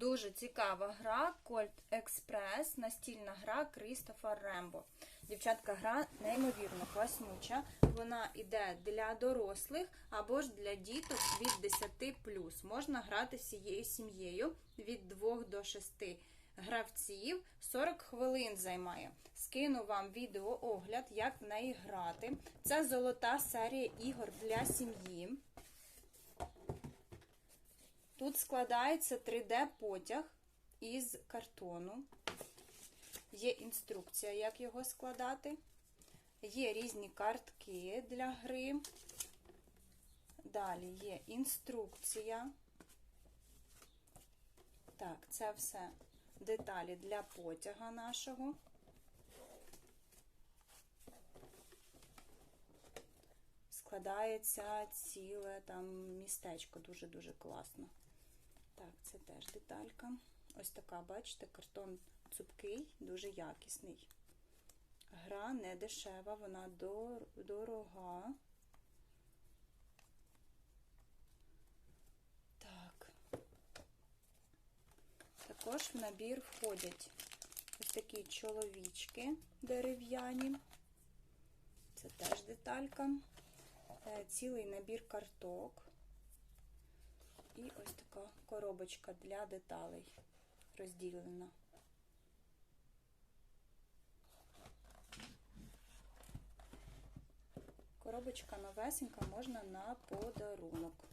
Дуже цікава гра Colt Express, настільна гра Крістофер Рембо. Дівчатка, гра неймовірно класнюча. Вона йде для дорослих або ж для діток від 10 Можна грати всією сім'єю від 2 до 6 гравців. 40 хвилин займає. Скину вам відеоогляд, як в неї грати. Це золота серія ігор для сім'ї. Тут складається 3D-потяг із картону. Є інструкція, як його складати. Є різні картки для гри. Далі є інструкція. Так, це все деталі для потяга нашого. Складається ціле там містечко дуже-дуже класно. Так, це теж деталька. Ось така, бачите, картон цупкий, дуже якісний. Гра не дешева, вона дор дорога. Так. Також в набір входять ось такі чоловічки дерев'яні. Це теж деталька. Е, Цілий набір карток. І ось така коробочка для деталей розділена. Коробочка новесенька можна на подарунок.